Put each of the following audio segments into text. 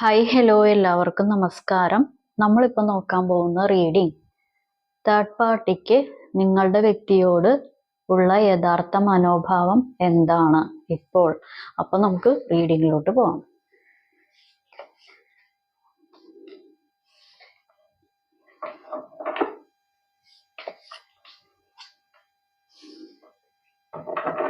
Hi hello എല്ലാവർക്കും നമസ്കാരം. നമ്മളിപ്പോൾ നോക്കാൻ പോകുന്ന റീഡിംഗ് തേർഡ് പാർട്ടിക്ക് നിങ്ങളുടെ വ്യക്തിയോട് ഉള്ള യഥാർത്ഥ മനോഭാവം എന്താണ് ഇപ്പോൾ? അപ്പോൾ നമുക്ക് റീഡിങ്ങിലോട്ട് പോകാം ഉം.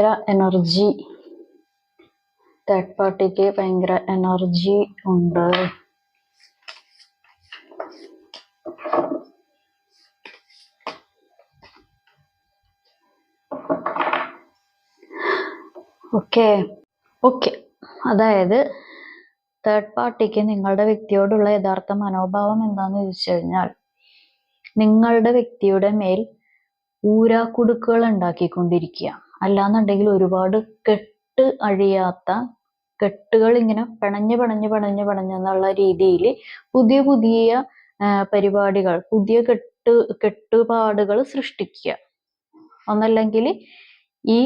ഭയങ്കര എനർജി തേർഡ് പാർട്ടിക്ക് ഭയങ്കര എനർജി ഉണ്ട്. ഓക്കെ ഓക്കെ അതായത് തേർഡ് പാർട്ടിക്ക് നിങ്ങളുടെ വ്യക്തിയോടുള്ള യഥാർത്ഥ മനോഭാവം എന്താന്ന് ചോദിച്ചു കഴിഞ്ഞാൽ നിങ്ങളുടെ വ്യക്തിയുടെ മേൽ ഊരാക്കുടുക്കുകൾ ഉണ്ടാക്കിക്കൊണ്ടിരിക്കുക അല്ലാന്നുണ്ടെങ്കിൽ ഒരുപാട് കെട്ട് അഴിയാത്ത കെട്ടുകൾ ഇങ്ങനെ പിണഞ്ഞ് പിണഞ്ഞ് പിണഞ്ഞ് പിണഞ്ഞെന്നുള്ള രീതിയിൽ പുതിയ പുതിയ പരിപാടികൾ പുതിയ കെട്ട് കെട്ടുപാടുകൾ സൃഷ്ടിക്കുക ഒന്നല്ലെങ്കിൽ ഈ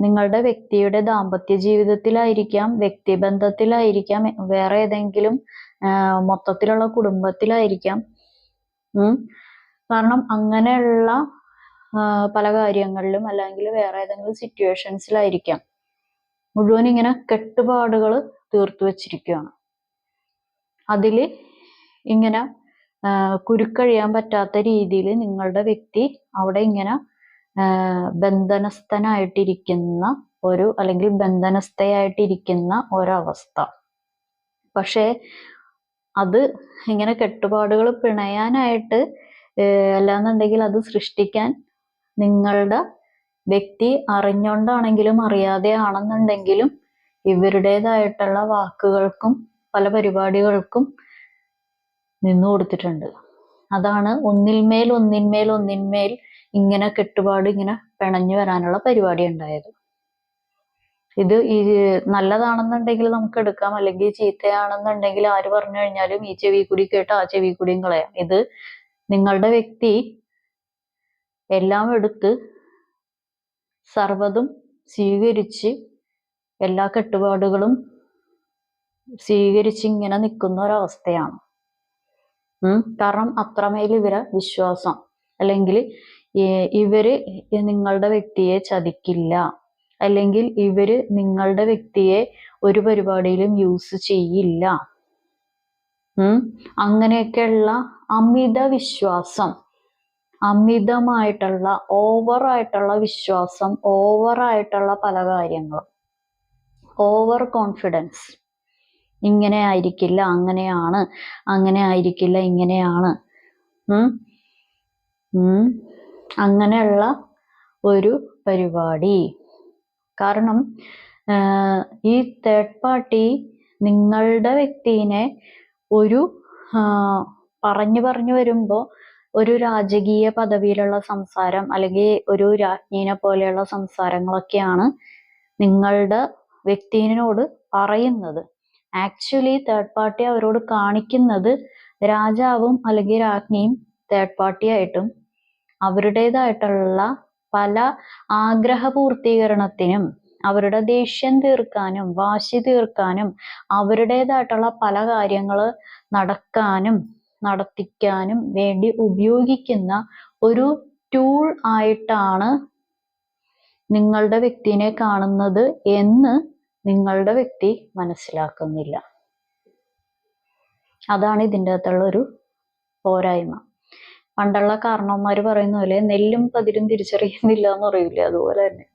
നിങ്ങളുടെ വ്യക്തിയുടെ ദാമ്പത്യ ജീവിതത്തിലായിരിക്കാം വ്യക്തിബന്ധത്തിലായിരിക്കാം വേറെ ഏതെങ്കിലും മൊത്തത്തിലുള്ള കുടുംബത്തിലായിരിക്കാം. കാരണം അങ്ങനെയുള്ള പല കാര്യങ്ങളിലും അല്ലെങ്കിൽ വേറെ ഏതെങ്കിലും സിറ്റുവേഷൻസിലായിരിക്കാം മുഴുവൻ ഇങ്ങനെ കെട്ടുപാടുകൾ തീർത്തു വച്ചിരിക്കുകയാണ് അതിൽ ഇങ്ങനെ കുരുക്കഴിയാൻ പറ്റാത്ത രീതിയിൽ നിങ്ങളുടെ വ്യക്തി അവിടെ ഇങ്ങനെ ബന്ധനസ്ഥനായിട്ടിരിക്കുന്ന ഒരു അല്ലെങ്കിൽ ബന്ധനസ്ഥയായിട്ടിരിക്കുന്ന ഒരവസ്ഥ. പക്ഷേ അത് ഇങ്ങനെ കെട്ടുപാടുകൾ പിണയാനായിട്ട് അല്ലാന്നുണ്ടെങ്കിൽ അത് സൃഷ്ടിക്കാൻ നിങ്ങളുടെ വ്യക്തി അറിഞ്ഞുകൊണ്ടാണെങ്കിലും അറിയാതെ ആണെന്നുണ്ടെങ്കിലും ഇവരുടേതായിട്ടുള്ള വാക്കുകൾക്കും പല പരിപാടികൾക്കും നിന്നു കൊടുത്തിട്ടുണ്ട്. അതാണ് ഒന്നിന്മേൽ ഒന്നിന്മേൽ ഒന്നിന്മേൽ ഇങ്ങനെ കെട്ടുപാട് ഇങ്ങനെ പിണഞ്ഞു വരാനുള്ള പരിപാടി ഉണ്ടായത്. ഇത് ഈ നല്ലതാണെന്നുണ്ടെങ്കിൽ നമുക്ക് എടുക്കാം. അല്ലെങ്കിൽ ചീത്തയാണെന്നുണ്ടെങ്കിൽ ആര് പറഞ്ഞു കഴിഞ്ഞാലും ഈ ചെവി കൂടി കേട്ട് ആ ചെവി കൂടിയും കളയാം. ഇത് നിങ്ങളുടെ വ്യക്തി എല്ലാം എടുത്ത് സർവതും സ്വീകരിച്ച് എല്ലാ കെട്ടുപാടുകളും സ്വീകരിച്ച് ഇങ്ങനെ നിൽക്കുന്ന ഒരവസ്ഥയാണ്. കാരണം അത്രമേൽ ഇവരെ വിശ്വാസം. അല്ലെങ്കിൽ ഇവർ നിങ്ങളുടെ വ്യക്തിയെ ചതിക്കില്ല. അല്ലെങ്കിൽ ഇവർ നിങ്ങളുടെ വ്യക്തിയെ ഒരു പരിപാടിയിലും യൂസ് ചെയ്യില്ല. അങ്ങനെയൊക്കെയുള്ള അമിത വിശ്വാസം. അമിതമായിട്ടുള്ള ഓവറായിട്ടുള്ള വിശ്വാസം ഓവറായിട്ടുള്ള പല കാര്യങ്ങളും. Over confidence. ഇങ്ങനെ ആയിരിക്കില്ല അങ്ങനെയാണ് അങ്ങനെ ആയിരിക്കില്ല ഇങ്ങനെയാണ്. അങ്ങനെയുള്ള ഒരു പരിപാടി. കാരണം ഈ തേർഡ് പാർട്ടി നിങ്ങളുടെ വ്യക്തിനെ ഒരു പറഞ്ഞു പറഞ്ഞു വരുമ്പോൾ ഒരു രാജകീയ പദവിയിലുള്ള സംസാരം അല്ലെങ്കിൽ ഒരു രാജ്ഞീനെ പോലെയുള്ള സംസാരങ്ങളൊക്കെയാണ് നിങ്ങളുടെ വ്യക്തിനോട് പറയുന്നത്. ആക്ച്വലി തേർഡ് പാർട്ടി അവരോട് കാണിക്കുന്നത് രാജാവും അല്ലെങ്കിൽ രാജ്ഞിയും തേർഡ് പാർട്ടി ആയിട്ടും അവരുടേതായിട്ടുള്ള പല ആഗ്രഹ പൂർത്തീകരണത്തിനും അവരുടെ ദേഷ്യം തീർക്കാനും വാശി തീർക്കാനും അവരുടേതായിട്ടുള്ള പല കാര്യങ്ങൾ നടക്കാനും നടത്തിക്കാനും വേണ്ടി ഉപയോഗിക്കുന്ന ഒരു ടൂൾ ആയിട്ടാണ് നിങ്ങളുടെ വ്യക്തിനെ കാണുന്നത് എന്ന് നിങ്ങളുടെ വ്യക്തി മനസ്സിലാക്കുന്നില്ല. അതാണ് ഇതിന്റെ അകത്തുള്ള ഒരു പോരായ്മ. പണ്ടുള്ള കാരണവന്മാർ പറയുന്ന പോലെ നെല്ലും പതിരും തിരിച്ചറിയുന്നില്ല എന്ന് പറയൂലേ അതുപോലെ തന്നെ.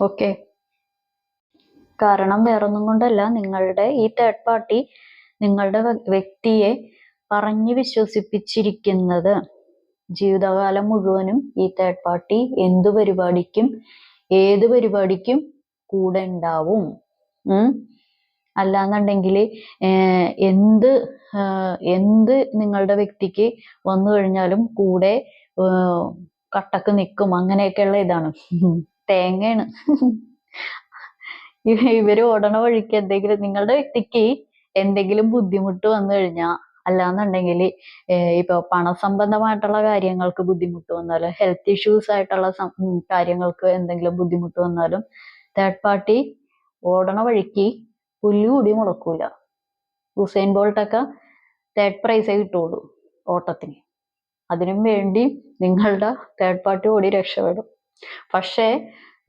ഓക്കെ. കാരണം വേറൊന്നും കൊണ്ടല്ല നിങ്ങളുടെ ഈ തേർഡ് പാർട്ടി നിങ്ങളുടെ വ്യക്തിയെ പറഞ്ഞു വിശ്വസിപ്പിച്ചിരിക്കുന്നത്. ജീവിതകാലം മുഴുവനും ഈ തേർഡ് പാർട്ടി എന്തു പരിപാടിക്കും ഏത് പരിപാടിക്കും കൂടെ ഉണ്ടാവും. അല്ലാന്നുണ്ടെങ്കിൽ എന്ത് എന്ത് നിങ്ങളുടെ വ്യക്തിക്ക് വന്നു കഴിഞ്ഞാലും കൂടെ കട്ടക്ക് നിൽക്കും. അങ്ങനെയൊക്കെയുള്ള ഇതാണ്. തേങ്ങയാണ്. ഇവ- ഇവർ ഓടണ വഴിക്ക് എന്തെങ്കിലും നിങ്ങളുടെ വ്യക്തിക്ക് എന്തെങ്കിലും ബുദ്ധിമുട്ട് വന്നു കഴിഞ്ഞാൽ അല്ലാന്നുണ്ടെങ്കിൽ ഇപ്പൊ പണസംബന്ധമായിട്ടുള്ള കാര്യങ്ങൾക്ക് ബുദ്ധിമുട്ട് വന്നാലും ഹെൽത്ത് ഇഷ്യൂസ് ആയിട്ടുള്ള കാര്യങ്ങൾക്ക് എന്തെങ്കിലും ബുദ്ധിമുട്ട് വന്നാലും തേർഡ് പാർട്ടി ഓടണ വഴിക്ക് പുല്ലുകൂടി മുളക്കൂല ഹുസൈൻ ബോൾട്ടൊക്കെ തേർഡ് പ്രൈസേ കിട്ടുള്ളൂ ഓട്ടത്തിന്. അതിനും വേണ്ടി നിങ്ങളുടെ തേർഡ് പാർട്ടി ഓടി രക്ഷപ്പെടും. പക്ഷേ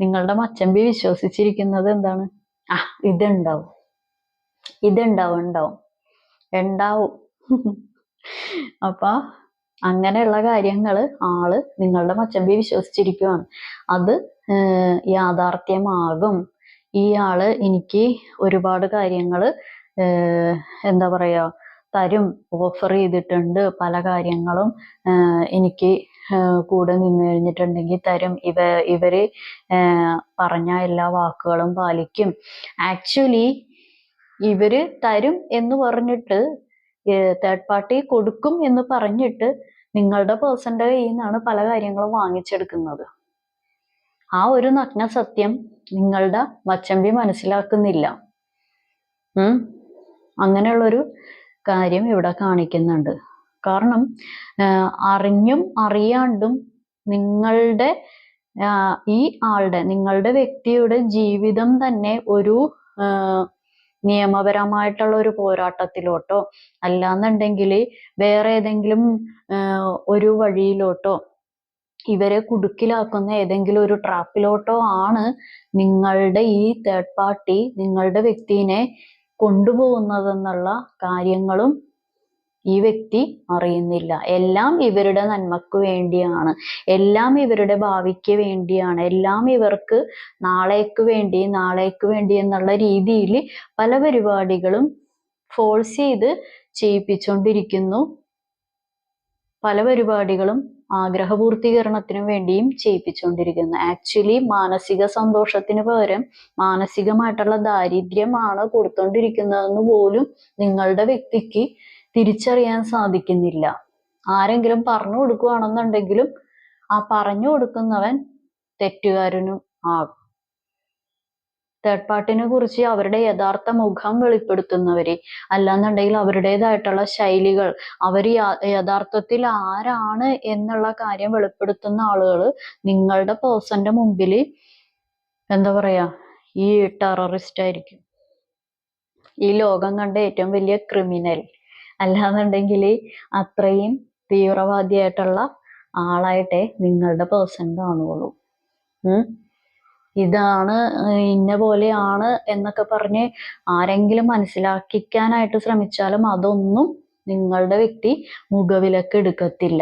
നിങ്ങളുടെ മച്ചമ്പി വിശ്വസിച്ചിരിക്കുന്നത് എന്താണ്? ആ ഇതുണ്ടാവും. ഇതുണ്ടാവും ഉണ്ടാവും. ഉണ്ടാവും അപ്പൊ അങ്ങനെയുള്ള കാര്യങ്ങൾ ആൾ നിങ്ങളുടെ മച്ചമ്പി വിശ്വസിച്ചിരിക്കുവാണ്. അത് യാഥാർത്ഥ്യമാകും. ഈ ആൾ എനിക്ക് ഒരുപാട് കാര്യങ്ങൾ ഏർ എന്താ പറയാ തരും ഓഫർ ചെയ്തിട്ടുണ്ട് പല കാര്യങ്ങളും എനിക്ക് കൂടെ നിന്ന് കഴിഞ്ഞിട്ടുണ്ടെങ്കിൽ തരും. ഇവ ഇവർ പറഞ്ഞ എല്ലാ വാക്കുകളും പാലിക്കും. ആക്ച്വലി ഇവർ തരും എന്ന് പറഞ്ഞിട്ട് തേർഡ് പാർട്ടി കൊടുക്കും എന്ന് പറഞ്ഞിട്ട് നിങ്ങളുടെ പേഴ്സന്റെ കയ്യിൽ നിന്നാണ് പല കാര്യങ്ങളും വാങ്ങിച്ചെടുക്കുന്നത്. ആ ഒരു നഗ്ന സത്യം നിങ്ങളുടെ മച്ചമ്പി മനസ്സിലാക്കുന്നില്ല. ഉം. അങ്ങനെയുള്ളൊരു കാര്യം ഇവിടെ കാണിക്കുന്നുണ്ട്. കാരണം അറിഞ്ഞും അറിയാണ്ടും നിങ്ങളുടെ ഈ ആളുടെ നിങ്ങളുടെ വ്യക്തിയുടെ ജീവിതം തന്നെ ഒരു നിയമപരമായിട്ടുള്ള ഒരു പോരാട്ടത്തിലോട്ടോ അല്ലാന്നുണ്ടെങ്കിൽ വേറെ ഏതെങ്കിലും ഒരു വഴിയിലോട്ടോ ഇവരെ കുടുക്കിലാക്കുന്ന ഏതെങ്കിലും ഒരു ട്രാപ്പിലോട്ടോ ആണ് നിങ്ങളുടെ ഈ തേർഡ് പാർട്ടി നിങ്ങളുടെ വ്യക്തിനെ കൊണ്ടുപോകുന്നതെന്നുള്ള കാര്യങ്ങളും ഈ വ്യക്തി അറിയുന്നില്ല. എല്ലാം ഇവരുടെ നന്മക്ക് വേണ്ടിയാണ്. എല്ലാം ഇവരുടെ ഭാവിക്ക് വേണ്ടിയാണ്. എല്ലാം ഇവർക്ക് നാളേക്ക് വേണ്ടി നാളേക്ക് വേണ്ടി എന്നുള്ള രീതിയിൽ പല പരിപാടികളും ഫോഴ്സ് ചെയ്ത് ചെയ്യിപ്പിച്ചുകൊണ്ടിരിക്കുന്നു പല പരിപാടികളും ആഗ്രഹപൂർത്തീകരണത്തിനു വേണ്ടിയും ചെയ്യിപ്പിച്ചുകൊണ്ടിരിക്കുന്നു ആക്ച്വലി മാനസിക സന്തോഷത്തിന് പകരം മാനസികമായിട്ടുള്ള ദാരിദ്ര്യമാണ് കൊടുത്തോണ്ടിരിക്കുന്നതെന്ന് പോലും നിങ്ങളുടെ വ്യക്തിക്ക് തിരിച്ചറിയാൻ സാധിക്കുന്നില്ല. ആരെങ്കിലും പറഞ്ഞു കൊടുക്കുകയാണെന്നുണ്ടെങ്കിലും ആ പറഞ്ഞു കൊടുക്കുന്നവൻ തെറ്റുകാരനും ആകും. തേർഡ് പാർട്ടിനെ കുറിച്ച് അവരുടെ യഥാർത്ഥ മുഖം വെളിപ്പെടുത്തുന്നവര് അല്ലാന്നുണ്ടെങ്കിൽ അവരുടേതായിട്ടുള്ള ശൈലികൾ അവർ യഥാർത്ഥത്തിൽ ആരാണ് എന്നുള്ള കാര്യം വെളിപ്പെടുത്തുന്ന ആളുകൾ നിങ്ങളുടെ പേഴ്സന്റെ മുമ്പിൽ എന്താ പറയാ ഈ ടെററിസ്റ്റ് ആയിരിക്കും. ഈ ലോകം കണ്ട ഏറ്റവും വലിയ ക്രിമിനൽ അല്ലാന്നുണ്ടെങ്കിൽ അത്രയും തീവ്രവാദിയായിട്ടുള്ള ആളായിട്ടേ നിങ്ങളുടെ പേഴ്സൺ കാണുകയുള്ളൂ. ഇതാണ് ഇന്ന പോലെയാണ് എന്നൊക്കെ പറഞ്ഞ് ആരെങ്കിലും മനസ്സിലാക്കിക്കാനായിട്ട് ശ്രമിച്ചാലും അതൊന്നും നിങ്ങളുടെ വ്യക്തി മുഖവിലക്ക് എടുക്കത്തില്ല.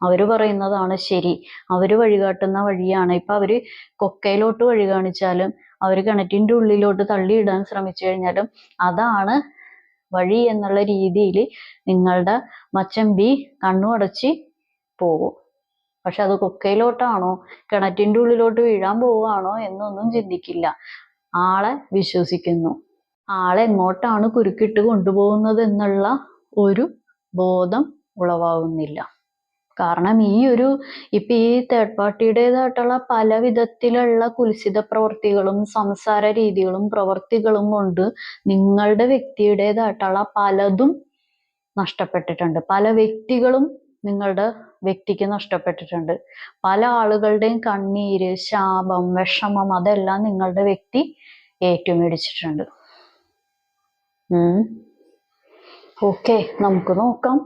അവർ പറയുന്നതാണ് ശരി. അവർ വഴികാട്ടുന്ന വഴിയാണ്. ഇപ്പൊ അവർ കൊക്കയിലോട്ട് വഴി കാണിച്ചാലും അവർ കിണറ്റിന്റെ ഉള്ളിലോട്ട് തള്ളിയിടാൻ ശ്രമിച്ചു കഴിഞ്ഞാലും അതാണ് വഴി എന്നുള്ള രീതിയിൽ നിങ്ങളുടെ മച്ചമ്പി കണ്ണു അടച്ച് പോകും. പക്ഷെ അത് കൊക്കയിലോട്ടാണോ കിണറ്റിന്റെ ഉള്ളിലോട്ട് വീഴാൻ പോവുകയാണോ എന്നൊന്നും ചിന്തിക്കില്ല. ആളെ വിശ്വസിക്കുന്നു. ആളെ എങ്ങോട്ടാണ് കുരുക്കിട്ട് കൊണ്ടുപോകുന്നത് എന്നുള്ള ഒരു ബോധം ഉളവാകുന്നില്ല. കാരണം ഈ ഒരു ഇപ്പൊ ഈ തേർഡ് പാർട്ടിയുടേതായിട്ടുള്ള പല വിധത്തിലുള്ള കുൽസിത പ്രവർത്തികളും സംസാര രീതികളും പ്രവൃത്തികളും കൊണ്ട് നിങ്ങളുടെ വ്യക്തിയുടേതായിട്ടുള്ള പലതും നഷ്ടപ്പെട്ടിട്ടുണ്ട്. പല വ്യക്തികളും നിങ്ങളുടെ വ്യക്തിക്ക് നഷ്ടപ്പെട്ടിട്ടുണ്ട്. പല ആളുകളുടെയും കണ്ണീര് ശാപം വിഷമം അതെല്ലാം നിങ്ങളുടെ വ്യക്തി ഏറ്റുമേടിച്ചിട്ടുണ്ട്. ഓക്കെ നമുക്ക് നോക്കാം.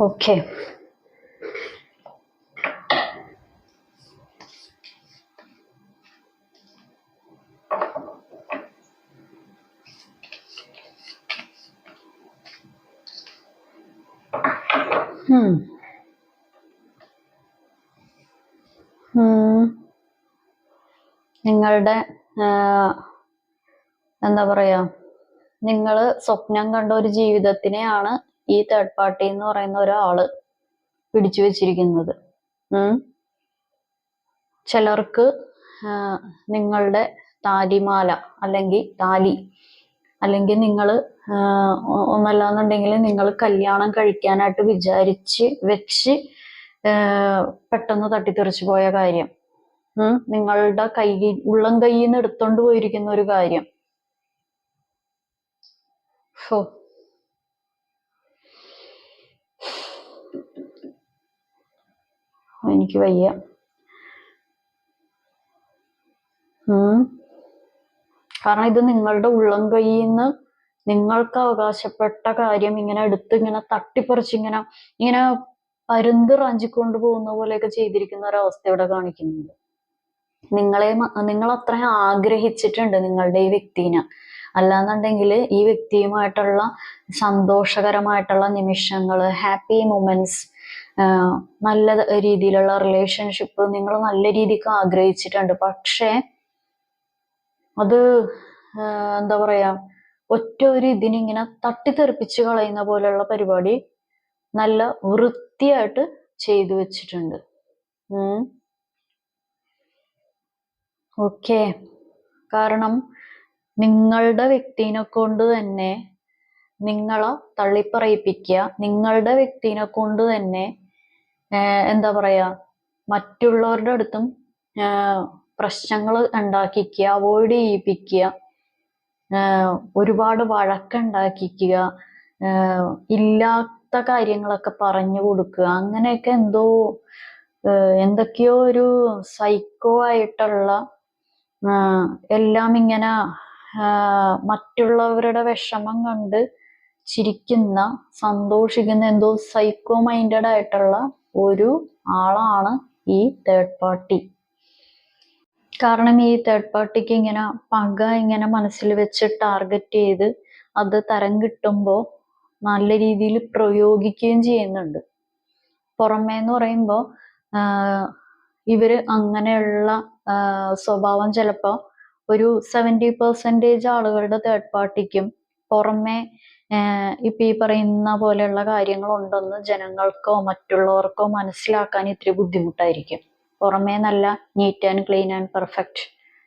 Okay Hmm. നിങ്ങളുടെ എന്താ പറയാ നിങ്ങൾ സ്വപ്നം കണ്ട ഒരു ജീവിതത്തിനെയാണ് ഈ തേർഡ് പാർട്ടി എന്ന് പറയുന്ന ഒരാൾ പിടിച്ചു വെച്ചിരിക്കുന്നത്. ചിലർക്ക് നിങ്ങളുടെ താലിമാല അല്ലെങ്കിൽ താലി അല്ലെങ്കിൽ നിങ്ങൾ ഒന്നല്ലാന്നുണ്ടെങ്കിൽ നിങ്ങൾ കല്യാണം കഴിക്കാനായിട്ട് വിചാരിച്ച് വെച്ച് പെട്ടെന്ന് തട്ടിത്തെറിച്ചു പോയ കാര്യം. നിങ്ങളുടെ കൈ ഉള്ളം കയ്യിൽ നിന്ന് എടുത്തോണ്ട് പോയിരിക്കുന്ന ഒരു കാര്യം എനിക്ക് വയ്യ. കാരണം ഇത് നിങ്ങളുടെ ഉള്ളം കയ്യിൽ നിങ്ങൾക്ക് അവകാശപ്പെട്ട കാര്യം ഇങ്ങനെ എടുത്ത് ഇങ്ങനെ തട്ടിപ്പറിച്ച് ഇങ്ങനെ ഇങ്ങനെ പരുന്ത് റാഞ്ചിക്കൊണ്ട് പോകുന്ന പോലെയൊക്കെ ചെയ്തിരിക്കുന്ന ഒരവസ്ഥ ഇവിടെ കാണിക്കുന്നുണ്ട്. നിങ്ങളെ നിങ്ങൾ അത്രയും ആഗ്രഹിച്ചിട്ടുണ്ട് നിങ്ങളുടെ ഈ വ്യക്തിനെ. അല്ലാന്നുണ്ടെങ്കിൽ ഈ വ്യക്തിയുമായിട്ടുള്ള സന്തോഷകരമായിട്ടുള്ള നിമിഷങ്ങൾ ഹാപ്പി മൊമെന്റ്സ് നല്ല രീതിയിലുള്ള റിലേഷൻഷിപ്പ് നിങ്ങൾ നല്ല രീതിക്ക് ആഗ്രഹിച്ചിട്ടുണ്ട്. പക്ഷേ അത് എന്താ പറയാ ഒറ്റ ഒരു ഇതിനിങ്ങനെ തട്ടിത്തെറിപ്പിച്ച് കളയുന്ന പോലെയുള്ള പരിപാടി നല്ല വൃത്തിയായിട്ട് ചെയ്തു വെച്ചിട്ടുണ്ട്. ഓക്കെ. കാരണം നിങ്ങളുടെ വ്യക്തിനെ കൊണ്ട് തന്നെ നിങ്ങളെ തള്ളിപ്പറയിപ്പിക്കുക നിങ്ങളുടെ വ്യക്തിനെ കൊണ്ട് തന്നെ എന്താ പറയാ മറ്റുള്ളവരുടെ അടുത്തും പ്രശ്നങ്ങൾ ഉണ്ടാക്കിക്കുക അവോയ്ഡ് ചെയ്യിപ്പിക്കുക ഒരുപാട് വഴക്കുണ്ടാക്കിക്കുക ഇല്ലാത്ത കാര്യങ്ങളൊക്കെ പറഞ്ഞു കൊടുക്കുക അങ്ങനെയൊക്കെ എന്തോ എന്തൊക്കെയോ ഒരു സൈക്കോ ആയിട്ടുള്ള എല്ലാം ഇങ്ങനെ മറ്റുള്ളവരുടെ വിഷമം കണ്ട് ചിരിക്കുന്ന സന്തോഷിക്കുന്ന എന്തോ സൈക്കോ മൈൻഡഡ് ആയിട്ടുള്ള ഒരു ആളാണ് ഈ തേർഡ് പാർട്ടി കാരണം ഈ തേർഡ് പാർട്ടിക്ക് ഇങ്ങനെ പക ഇങ്ങനെ മനസ്സിൽ വെച്ച് ടാർഗറ്റ് ചെയ്ത് അത് തരം കിട്ടുമ്പോൾ നല്ല രീതിയിൽ പ്രയോഗിക്കുകയും ചെയ്യുന്നുണ്ട്. പുറമേ എന്ന് പറയുമ്പോൾ ഇവർ അങ്ങനെയുള്ള സ്വഭാവം ചിലപ്പോൾ ഒരു സെവന്റി പെർസെന്റേജ് ആളുകളുടെ തേർഡ് പാർട്ടിക്കും പുറമേ ഇപ്പൊ ഈ പറയുന്ന പോലെയുള്ള കാര്യങ്ങളുണ്ടെന്ന് ജനങ്ങൾക്കോ മറ്റുള്ളവർക്കോ മനസ്സിലാക്കാൻ ഇത്തിരി ബുദ്ധിമുട്ടായിരിക്കും. പുറമേ നല്ല neat and clean and perfect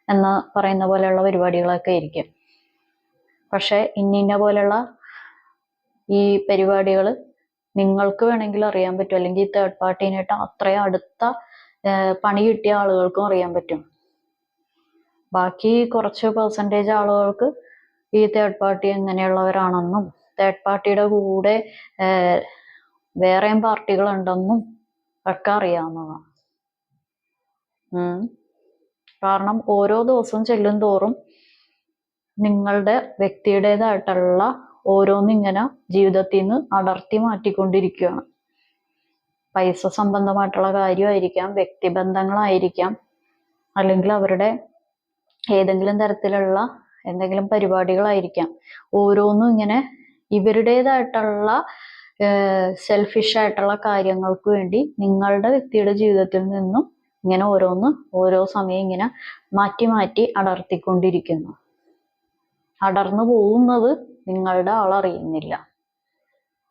എന്ന് പറയുന്ന പോലെയുള്ള പരിപാടികളൊക്കെ ആയിരിക്കും. പക്ഷെ ഇന്നിന്ന പോലെയുള്ള ഈ പരിപാടികൾ നിങ്ങൾക്ക് വേണമെങ്കിൽ അറിയാൻ പറ്റും. അല്ലെങ്കിൽ തേർഡ് പാർട്ടീനായിട്ട് അത്രയും അടുത്ത പണി കിട്ടിയ ആളുകൾക്കും അറിയാൻ പറ്റും. ബാക്കി കുറച്ച് പെർസെന്റേജ് ആളുകൾക്ക് ഈ തേർഡ് പാർട്ടി എങ്ങനെയുള്ളവരാണെന്നും തേർഡ് പാർട്ടിയുടെ കൂടെ വേറെയും പാർട്ടികൾ ഉണ്ടെന്നും ഒക്കെ അറിയാവുന്നതാണ്. കാരണം ഓരോ ദിവസവും ചെല്ലും തോറും നിങ്ങളുടെ വ്യക്തിയുടേതായിട്ടുള്ള ഓരോന്നിങ്ങനെ ജീവിതത്തിൽ നിന്ന് അടർത്തി മാറ്റിക്കൊണ്ടിരിക്കുകയാണ്. പൈസ സംബന്ധമായിട്ടുള്ള കാര്യമായിരിക്കാം വ്യക്തിബന്ധങ്ങളായിരിക്കാം അല്ലെങ്കിൽ അവരുടെ ഏതെങ്കിലും തരത്തിലുള്ള എന്തെങ്കിലും പരിപാടികളായിരിക്കാം. ഓരോന്നും ഇങ്ങനെ ഇവരുടേതായിട്ടുള്ള സെൽഫിഷ് ആയിട്ടുള്ള കാര്യങ്ങൾക്ക് വേണ്ടി നിങ്ങളുടെ വ്യക്തിയുടെ ജീവിതത്തിൽ നിന്നും ഇങ്ങനെ ഓരോന്ന് ഓരോ സമയം ഇങ്ങനെ മാറ്റി മാറ്റി അടർത്തിക്കൊണ്ടിരിക്കുന്നു. അടർന്നു പോകുന്നത് നിങ്ങളുടെ ആൾ അറിയുന്നില്ല.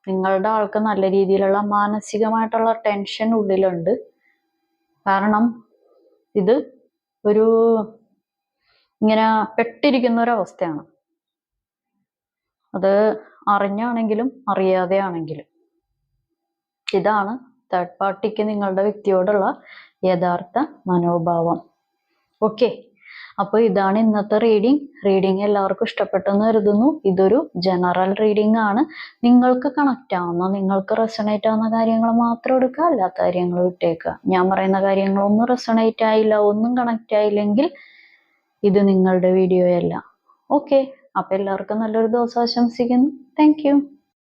നിങ്ങളുടെ ആൾക്ക് നല്ല രീതിയിലുള്ള മാനസികമായിട്ടുള്ള ടെൻഷൻ ഉള്ളിലുണ്ട്. കാരണം ഇത് ഒരു ഇങ്ങനെ പെട്ടിരിക്കുന്ന ഒരവസ്ഥയാണ് അത് അറിഞ്ഞാണെങ്കിലും അറിയാതെ ആണെങ്കിലും ഇതാണ് തേർഡ് പാർട്ടിക്ക് നിങ്ങളുടെ വ്യക്തിയോടുള്ള യഥാർത്ഥ മനോഭാവം. ഓക്കെ അപ്പോൾ ഇതാണ് ഇന്നത്തെ റീഡിംഗ് റീഡിംഗ് എല്ലാവർക്കും ഇഷ്ടപ്പെട്ടെന്ന് കരുതുന്നു. ഇതൊരു ജനറൽ റീഡിംഗ് ആണ്. നിങ്ങൾക്ക് കണക്റ്റ് ആവുന്ന നിങ്ങൾക്ക് റെസണേറ്റ് ആവുന്ന കാര്യങ്ങൾ മാത്രം എടുക്കുക അല്ലാത്ത കാര്യങ്ങൾ വിട്ടേക്കുക. ഞാൻ പറയുന്ന കാര്യങ്ങളൊന്നും റെസണേറ്റ് ആയില്ല ഒന്നും കണക്റ്റ് ആയില്ലെങ്കിൽ ഇത് നിങ്ങളുടെ വീഡിയോയല്ല ഓക്കെ അപ്പോൾ എല്ലാവർക്കും നല്ലൊരു ദിവസം ആശംസിക്കുന്നു. താങ്ക്